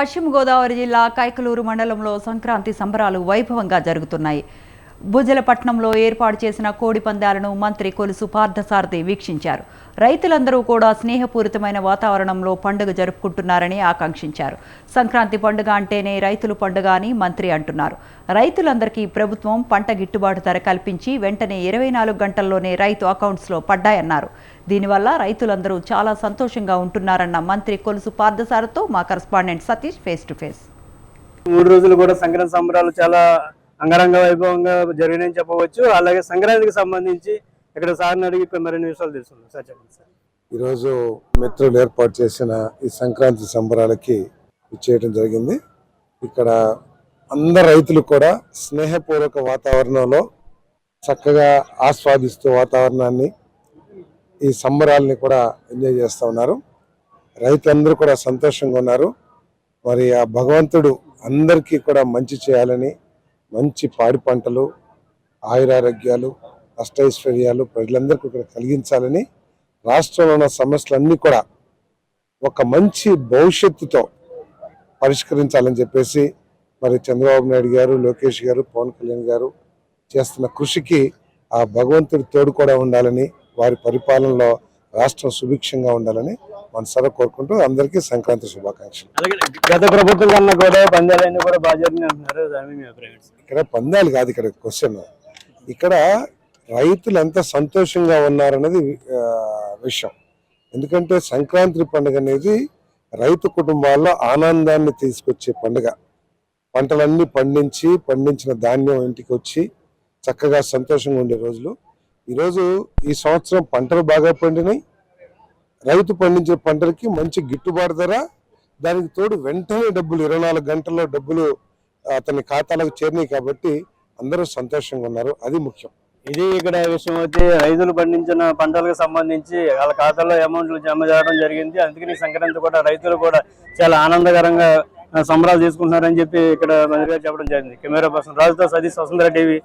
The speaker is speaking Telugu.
పశ్చిమ గోదావరి జిల్లా కైకలూరు మండలంలో సంక్రాంతి సంబరాలు వైభవంగా జరుగుతున్నాయి. భుజలపట్నంలో ఏర్పాటు చేసిన కోడి పందాలను మంత్రి కొలుసు పార్థసారథి వీక్షించారు. రైతులందరూ కూడా స్నేహపూరితమైన వాతావరణంలో పండుగ జరుపుకుంటున్నారని ఆకాంక్షించారు. సంక్రాంతి పండుగ అంటేనే రైతుల పండుగ అని మంత్రి అంటున్నారు. రైతులందరికీ ప్రభుత్వం పంట గిట్టుబాటు ధర కల్పించి వెంటనే ఇరవై నాలుగు గంటల్లోనే రైతు అకౌంట్స్లో పడ్డాయన్నారు. దీనివల్ల రైతులందరూ చాలా సంతోషంగా ఉంటున్నారన్న మంత్రి కొలుసు పార్థసారథితో మా correspondent Satish face to face మూడు రోజులు కూడా సంక్రాంతి సంబరాలు చాలా అంగరంగ వైభవంగా జరిగినాయని చెప్పవచ్చు. అలాగే సంక్రాంతికి సంబంధించి ఇక్కడ సార్ని అడిగి మరిన్ని విషయాలు తెలుసుకుందాం. సార్ చెప్పండి సార్. ఈరోజు మిత్రులు ఏర్పాటు చేసిన ఈ సంక్రాంతి సంబరాలకి ఇచ్చేయడం జరిగింది. ఇక్కడ అందరు రైతులు కూడా స్నేహపూర్వక వాతావరణంలో చక్కగా ఆస్వాదిస్తూ వాతావరణాన్ని ఈ సంబరాలని కూడా ఎంజాయ్ చేస్తూ ఉన్నారు. రైతులందరూ కూడా సంతోషంగా ఉన్నారు. మరి ఆ భగవంతుడు అందరికీ కూడా మంచి చేయాలని మంచి పాడి పంటలు ఆయురారోగ్యాలు అష్టైశ్వర్యాలు ప్రజలందరికీ కూడా కలిగించాలని రాష్ట్రంలో ఉన్న సమస్యలన్నీ కూడా ఒక మంచి భవిష్యత్తుతో పరిష్కరించాలని చెప్పేసి మరి చంద్రబాబు నాయుడు గారు లోకేష్ గారు పవన్ కళ్యాణ్ గారు చేస్తున్న కృషికి ఆ భగవంతుడి తోడు కూడా ఉండాలని వారి పరిపాలనలో రాష్ట్రం సుభిక్షంగా ఉండాలని మనసారా కోరుకుంటూ అందరికీ సంక్రాంతి శుభాకాంక్షలు. గత ప్రభుత్వం కన్నా కూడా పందాలన్నీ కూడా బాగా? ఇక్కడ పందాలు కాదు ఇక్కడ క్వశ్చన్ ఇక్కడ రైతులు ఎంత సంతోషంగా ఉన్నారన్నది ఆ, విషయం. ఎందుకంటే సంక్రాంతి పండుగ అనేది రైతు కుటుంబాల్లో ఆనందాన్ని తీసుకొచ్చే పండుగ. పంటలన్నీ పండించి పండించిన ధాన్యం ఇంటికి వచ్చి చక్కగా సంతోషంగా ఉండే రోజులు. ఈరోజు ఈ సంవత్సరం పంటలు బాగా పండినాయి. రైతు పండించే పంటలకి మంచి గిట్టుబాటు ధర. దానికి తోడు వెంటనే డబ్బులు ఇరవై నాలుగు గంటల్లో డబ్బులు అతని ఖాతాలకు చేరినాయి కాబట్టి అందరూ సంతోషంగా ఉన్నారు. అది ముఖ్యం. ఇది ఇక్కడ విషయం అయితే రైతులు పండించిన పంటలకు సంబంధించి వాళ్ళ ఖాతాలో అమౌంట్లు జమ చేయడం జరిగింది. అందుకని సంక్రాంతి కూడా రైతులు కూడా చాలా ఆనందకరంగా సంబరాలు తీసుకుంటున్నారని చెప్పి ఇక్కడ మంత్రి గారు చెప్పడం జరిగింది. కెమెరా పర్సన్ రాజుతో సతీష్ వసుంధర టీవీ.